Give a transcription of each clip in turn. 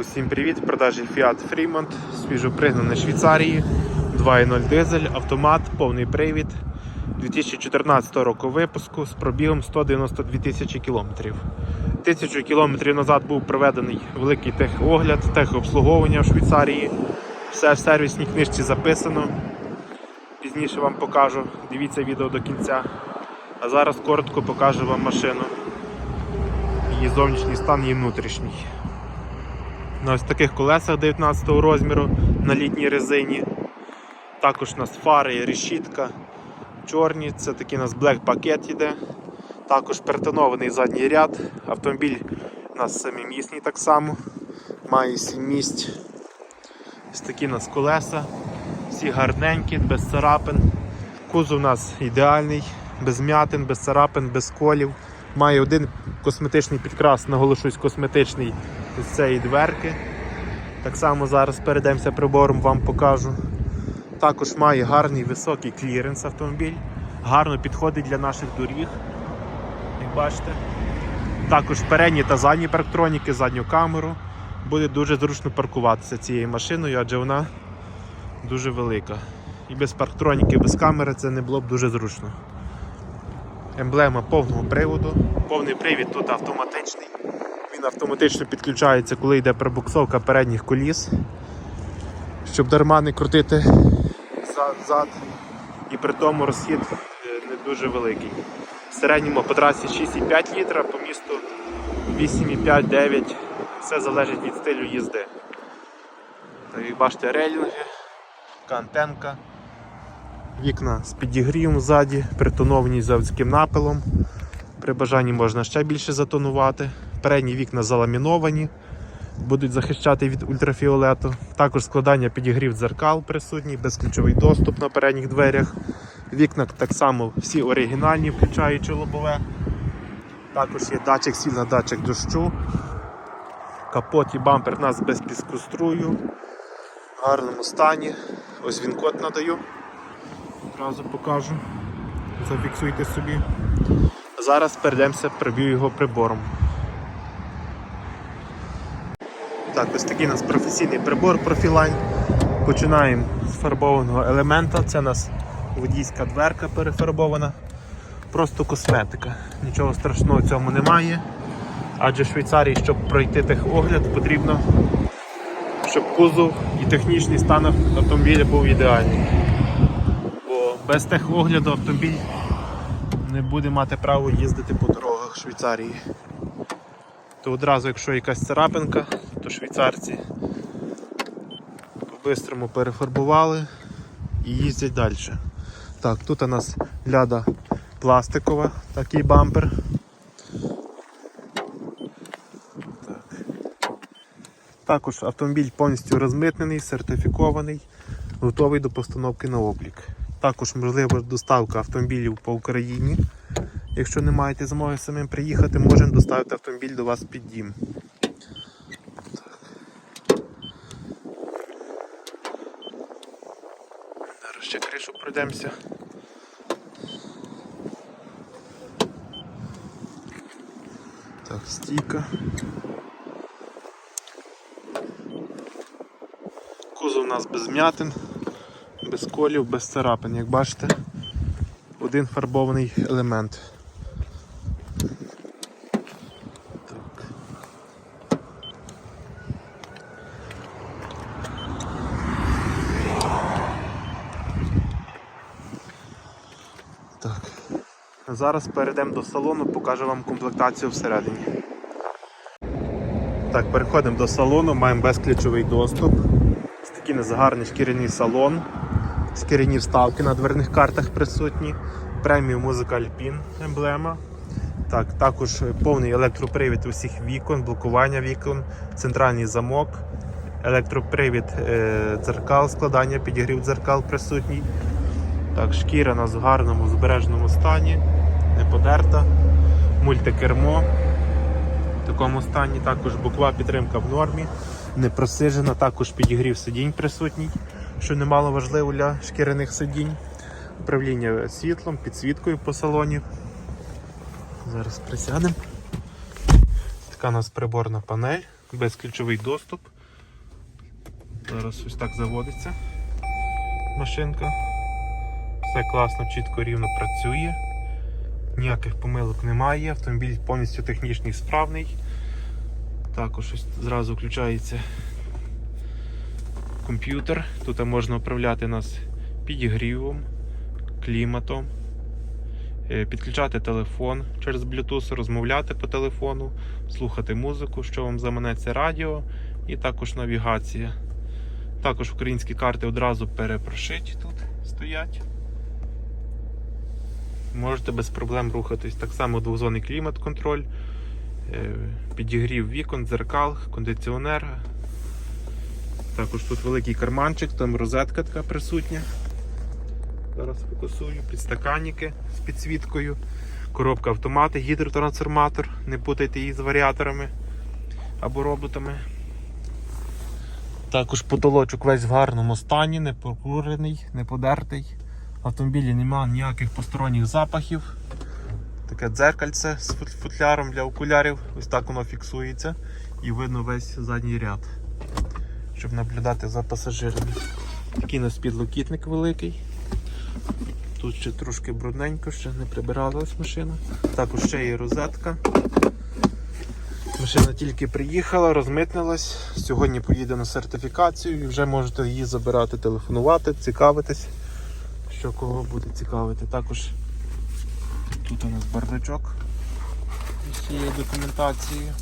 Усім привіт! В продажі Fiat Fremont, свіжопригнаний з Швейцарії, 2.0 дизель, автомат, повний привід 2014 року випуску з пробігом 192 тисячі кілометрів. Тисячу кілометрів назад був проведений великий техогляд, техобслуговування в Швейцарії. Все в сервісній книжці записано. Пізніше вам покажу. Дивіться відео до кінця. А зараз коротко покажу вам машину. Її зовнішній стан, її внутрішній. На ось таких колесах 19 розміру на літній резині. Також у нас фари, решітка, чорні, це такий у нас блек пакет іде. Також перетонований задній ряд. Автомобіль у нас семимісний так само. Має 7 місць. Ось такі у нас колеса. Всі гарненькі, без царапин. Кузов у нас ідеальний, без м'ятин, без царапин, без колів. Має один косметичний підкрас, наголошусь, косметичний з цієї дверки. Так само зараз перейдемося прибором, вам покажу. Також має гарний високий кліренс автомобіль, гарно підходить для наших доріг. Як бачите. Також передні та задні парктроніки, задню камеру. Буде дуже зручно паркуватися цією машиною, адже вона дуже велика. І без парктроніки, без камери це не було б дуже зручно. Емблема повного приводу. Повний привід тут автоматичний. Він автоматично підключається, коли йде пробуксовка передніх коліс, щоб дарма не крутити зад. І при тому розхід е, не дуже великий. В середньому по трасі 6,5 літра, по місту 8,5-9. Все залежить від стилю їзди. Так, як бачите, рейлінги, антенка. Вікна з підігрівом ззаді, притоновані заводським напилом. При бажанні можна ще більше затонувати. Передні вікна заламіновані, будуть захищати від ультрафіолету. Також складання підігрів дзеркал присутній, безключовий доступ на передніх дверях. Вікна так само всі оригінальні, включаючи лобове. Також є датчик світла, датчик дощу. Капот і бампер у нас без піскострую. В гарному стані. Ось він код надаю. Одразу покажу. Зафіксуйте собі. Зараз перейдемося, приб'ю його прибором. Так, ось такий у нас професійний прибор Profiline. Починаємо з фарбованого елемента. Це у нас водійська дверка перефарбована. Просто косметика. Нічого страшного в цьому немає. Адже в Швейцарії, щоб пройти техогляд, потрібно, щоб кузов і технічний стан автомобіля був ідеальний. Бо без техогляду автомобіль не буде мати право їздити по дорогах Швейцарії. То одразу, якщо якась царапинка, то швейцарці по-бистрому перефарбували і їздять далі. Так, тут у нас ляда пластикова, такий бампер. Так. Також автомобіль повністю розмитнений, сертифікований, готовий до постановки на облік. Також можлива доставка автомобілів по Україні. Якщо не маєте змоги самим приїхати, можемо доставити автомобіль до вас під дім. Зараз ще кришу пройдемося. Так, стійка. Кузов у нас без м'ятин, без колів, без царапин, як бачите, один фарбований елемент. Так. Зараз перейдемо до салону, покажу вам комплектацію всередині. Так, переходимо до салону, маємо безключовий доступ. Ось такий у нас гарний шкіряний салон. Шкіряні вставки на дверних картах присутні. Преміум музика Alpine емблема. Так, також повний електропривід усіх вікон, блокування вікон, центральний замок, електропривід е, дзеркал, складання, підігрів дзеркал присутній. Так, шкіра нас в гарному збережному стані, не подерта, мультикермо в такому стані, також бокова підтримка в нормі, не просижена, також підігрів сидінь присутній, що немало важливо для шкіряних сидінь. Управління світлом, підсвіткою по салоні. Зараз присядемо. Така у нас приборна панель. безключовий доступ. Зараз ось так заводиться машинка. Все класно, чітко, рівно працює. Ніяких помилок немає, автомобіль повністю технічний справний. Також ось зразу включається комп'ютер. Тут можна управляти нас підігрівом, кліматом, е, підключати телефон через Bluetooth, розмовляти по телефону, слухати музику, що вам заманеться радіо, і також навігація. Також українські карти одразу перепрошиті тут стоять. Можете без проблем рухатись. Так само двозонний клімат-контроль, е, підігрів вікон, дзеркал, кондиціонер. Також тут великий карманчик, там розетка така присутня. Зараз фокусую, підстаканники з підсвіткою, коробка автомати, гідротрансформатор, не путайте її з варіаторами або роботами. Також потолочок весь в гарному стані, не прокурений, не подертий. В автомобілі немає ніяких посторонніх запахів. Таке дзеркальце з фут- футляром для окулярів. Ось так воно фіксується і видно весь задній ряд, щоб наблюдати за пасажирами. Такий у нас підлокітник великий. Тут ще трошки брудненько, ще не прибиралась машина. Також ще є розетка. Машина тільки приїхала, розмитнилась. Сьогодні поїде на сертифікацію і вже можете її забирати, телефонувати, цікавитись, що кого буде цікавити. Також тут у нас бардачок з цією документацією.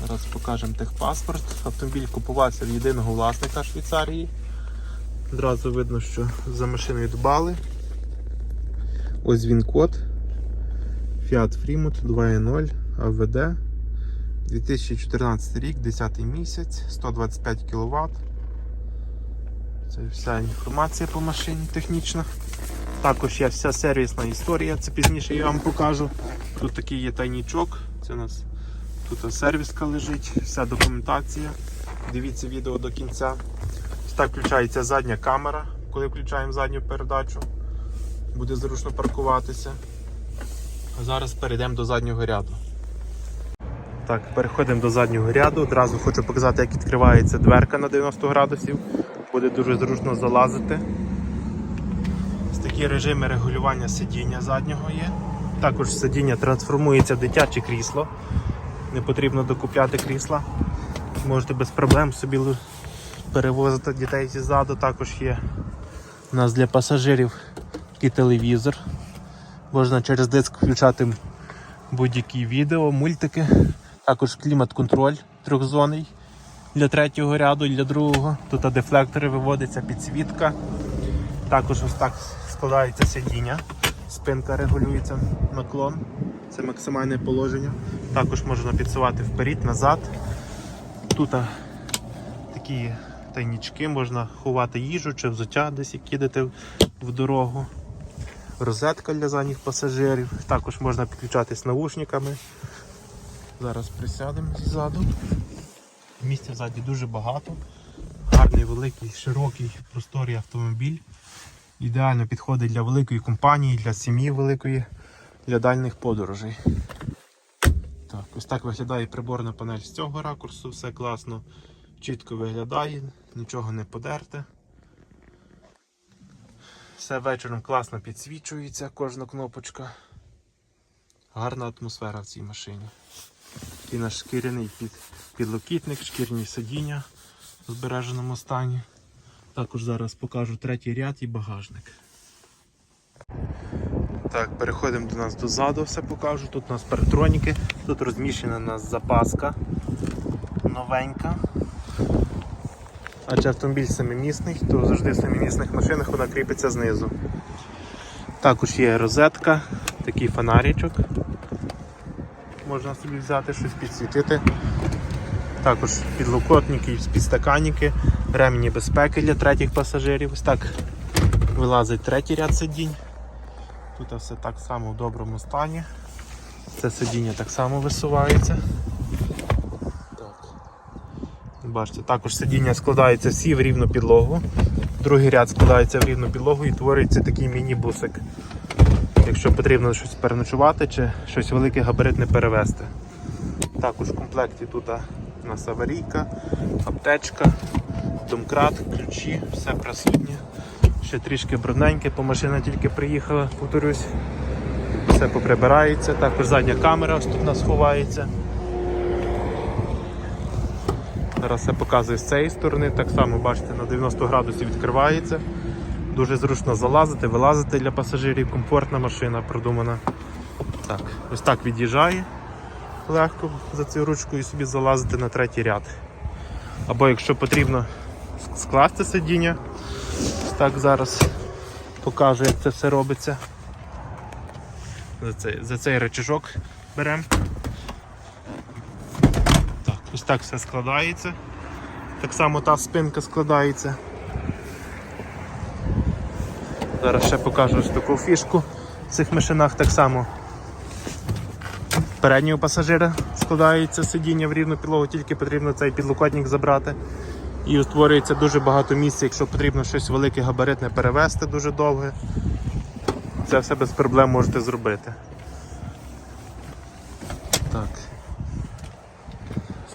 Зараз покажемо техпаспорт. Автомобіль купувався в єдиного власника Швейцарії. Одразу видно, що за машиною дбали. Ось він код. Fiat Freemont 2.0 AVD. 2014 рік, 10 місяць, 125 кВт. Це вся інформація по машині технічна. Також є вся сервісна історія, це пізніше я вам покажу. Тут такий є тайнічок, це у нас тут сервіска лежить, вся документація. Дивіться відео до кінця. Ось так включається задня камера, коли включаємо задню передачу. Буде зручно паркуватися. А зараз перейдемо до заднього ряду. Так, переходимо до заднього ряду. Одразу хочу показати, як відкривається дверка на 90 градусів. Буде дуже зручно залазити. Ось такі режими регулювання сидіння заднього є. Також сидіння трансформується в дитяче крісло. Не потрібно докупляти крісла. Можете без проблем собі перевозити дітей ззаду. Також є у нас для пасажирів такий телевізор. Можна через диск включати будь-які відео, мультики. Також клімат-контроль трьохзонний для третього ряду і для другого. Тут дефлектори виводиться, підсвітка. Також ось так складається сидіння. Спинка регулюється наклон. Це максимальне положення. Також можна підсувати вперед, назад. Тут такі тайнічки, можна ховати їжу чи взуття, десь в- в дорогу. Розетка для задніх пасажирів. Також можна підключатись наушниками. Зараз присядемо ззаду. Місця ззаді дуже багато. Гарний, великий, широкий, просторий автомобіль. Ідеально підходить для великої компанії, для сім'ї великої, для дальніх подорожей. Так, ось так виглядає приборна панель з цього ракурсу, все класно, чітко виглядає, нічого не подерте. Все вечором класно підсвічується, кожна кнопочка. Гарна атмосфера в цій машині. І наш шкіряний під, підлокітник, шкірні сидіння в збереженому стані. Також зараз покажу третій ряд і багажник. Так, переходимо до нас дозаду, все покажу. Тут у нас парктроніки, тут розміщена у нас запаска новенька. Адже автомобіль семимісний, то завжди в семимісних машинах вона кріпиться знизу. Також є розетка, такий фонаричок. Можна собі взяти щось підсвітити. Також підлокотники, підстаканники, ремені безпеки для третіх пасажирів. Ось так вилазить третій ряд сидінь. Тут все так само в доброму стані. Це сидіння так само висувається. Так. Бачите, також сидіння складається всі в рівну підлогу. Другий ряд складається в рівну підлогу і твориться такий міні-бусик. Якщо потрібно щось переночувати чи щось велике габаритне перевезти. Також в комплекті тут У нас аварійка, аптечка, домкрат, ключі, все присутнє. Ще трішки брудненьке, бо машина тільки приїхала, повторюсь. Все поприбирається, також задня камера ось тут у нас ховається. Зараз все показую з цієї сторони, так само бачите, на 90 градусів відкривається. Дуже зручно залазити, вилазити для пасажирів, комфортна машина продумана. Так, ось так від'їжджає легко за цю ручку і собі залазити на третій ряд. Або якщо потрібно скласти сидіння, так зараз покажу, як це все робиться. За цей, за цей рычажок беремо. Так, ось так все складається. Так само та спинка складається. Зараз ще покажу ось таку фішку в цих машинах так само. Переднього пасажира складається сидіння в рівну підлогу, тільки потрібно цей підлокотник забрати. І утворюється дуже багато місця, якщо потрібно щось велике габаритне перевезти дуже довге. Це все без проблем можете зробити. Так.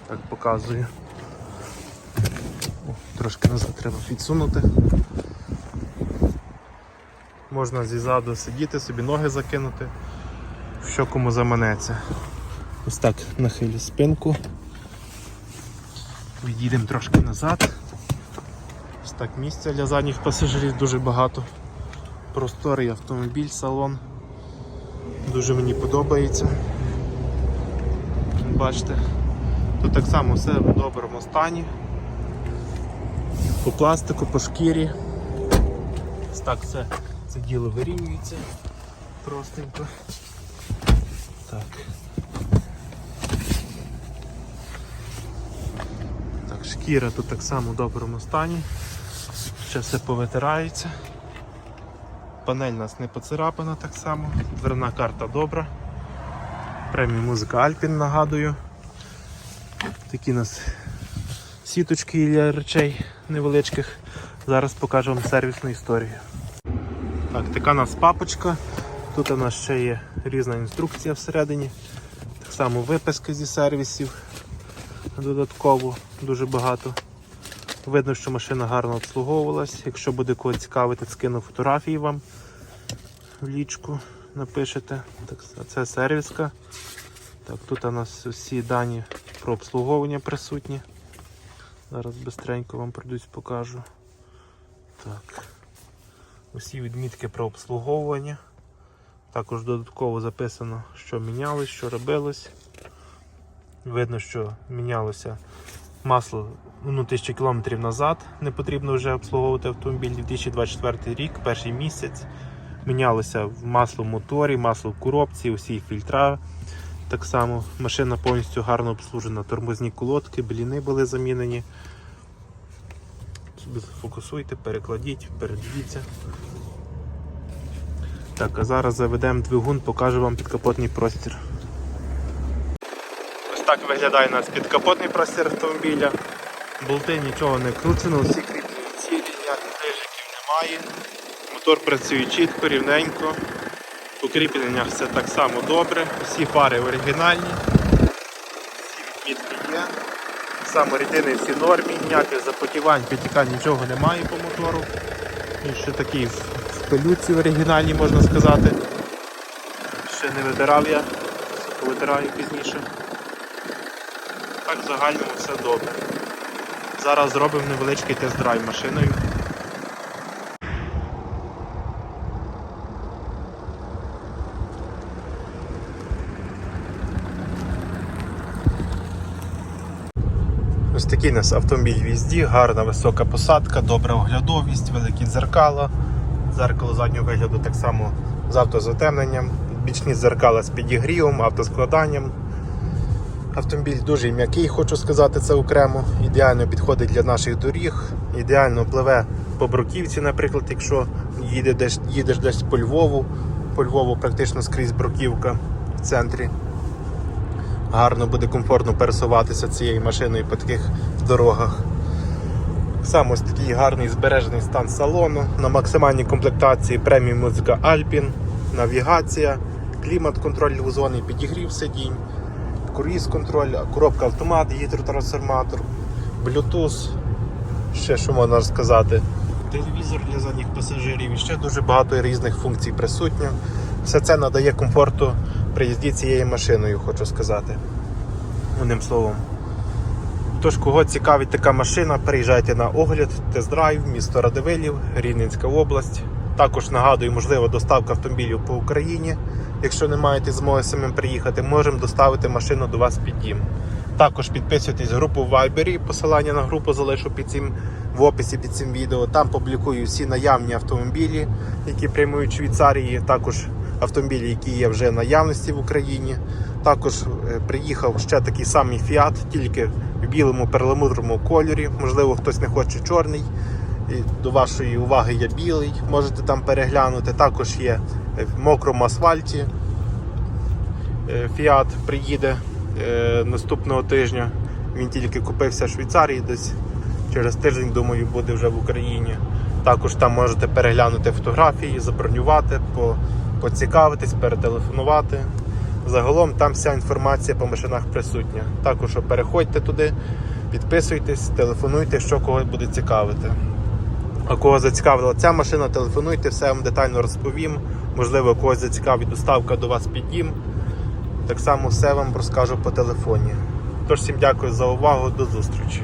Так показую. О, трошки назад треба відсунути. Можна зізаду сидіти, собі ноги закинути, що кому заманеться. Ось так нахилю спинку. Відійдемо трошки назад. Ось так місця для задніх пасажирів дуже багато. Просторий автомобіль, салон. Дуже мені подобається. Бачите, тут так само все в доброму стані. По пластику, по шкірі. Ось так все це діло вирівнюється простенько. Так. Так, шкіра тут так само в доброму стані. Ще все повитирається. Панель у нас не поцарапана так само. Дверна карта добра. Преміум музика Alpine нагадую. Такі у нас сіточки для речей невеличких. Зараз покажу вам сервісну історію. Так, така у нас папочка. Тут у нас ще є різна інструкція всередині. Так само виписки зі сервісів. Додатково дуже багато. Видно, що машина гарно обслуговувалась. Якщо буде кого цікавити, скину фотографії вам в лічку напишете. Так, це сервіска. Так, Тут у нас всі дані про обслуговування присутні. Зараз швидко вам пройдусь покажу. Так. Усі відмітки про обслуговування. Також додатково записано, що мінялось, що робилось. Видно, що мінялося масло ну, 1000 км назад. Не потрібно вже обслуговувати автомобіль 2024 рік, перший місяць. Мінялося масло в моторі, масло в коробці, усі фільтра. Так само машина повністю гарно обслужена. Тормозні колодки, бліни були замінені. Фокусуйте, перекладіть, передивіться. Так, а зараз заведемо двигун, покажу вам підкапотний простір. Ось так виглядає у нас підкапотний простір автомобіля. Болти нічого не кручено, всі кріплені цілі, ніяких рижиків немає. Мотор працює чітко, рівненько. По кріпленнях все так само добре. Всі фари оригінальні, всі відмітки є. Так само рідини всі нормі, ніяких запотівань, підтікань, нічого немає по мотору. Він ще такий в пилюці оригінальній, можна сказати. Ще не витирав я, повитираю пізніше. Так в загальному все добре. Зараз зробимо невеличкий тест-драйв машиною. Ось такий у нас автомобіль в їзді, гарна висока посадка, добра оглядовість, великі дзеркала. Зеркало заднього вигляду так само з автозатемненням, бічні дзеркала з підігрівом, автоскладанням. Автомобіль дуже м'який, хочу сказати це окремо. Ідеально підходить для наших доріг, ідеально пливе по бруківці, наприклад, якщо їде десь, їдеш десь по Львову, по Львову практично скрізь бруківка в центрі. Гарно буде комфортно пересуватися цією машиною по таких дорогах. Сам ось такий гарний збережений стан салону. На максимальній комплектації преміум музика Alpine, навігація, клімат, контроль двозонний підігрів сидінь, круїз контроль, коробка автомат, гідротрансформатор, Bluetooth, ще що можна розказати. Телевізор для задніх пасажирів і ще дуже багато різних функцій присутньо. Все це надає комфорту при їзді цією машиною, хочу сказати. Одним словом. Тож, кого цікавить така машина, приїжджайте на огляд, тест-драйв, місто Радивилів, Рівненська область. Також нагадую, можливо, доставка автомобілів по Україні. Якщо не маєте змоги самим приїхати, можемо доставити машину до вас під дім. Також підписуйтесь в групу Viber, посилання на групу залишу під цим в описі під цим відео. Там публікую всі наявні автомобілі, які прямують в Швейцарії. Також автомобілі, які є вже наявності в Україні. Також е, приїхав ще такий самий Fiat, тільки в білому перламутровому кольорі. Можливо, хтось не хоче чорний. І до вашої уваги є білий, можете там переглянути. Також є е, в мокрому асфальті. Е, Fiat приїде наступного тижня. Він тільки купився в Швейцарії десь через тиждень, думаю, буде вже в Україні. Також там можете переглянути фотографії, забронювати, поцікавитись, перетелефонувати. Загалом там вся інформація по машинах присутня. Також переходьте туди, підписуйтесь, телефонуйте, що кого буде цікавити. А кого зацікавила ця машина, телефонуйте, все вам детально розповім. Можливо, когось зацікавить доставка до вас під дім. Так само все вам розкажу по телефоні. Тож всім дякую за увагу, до зустрічі.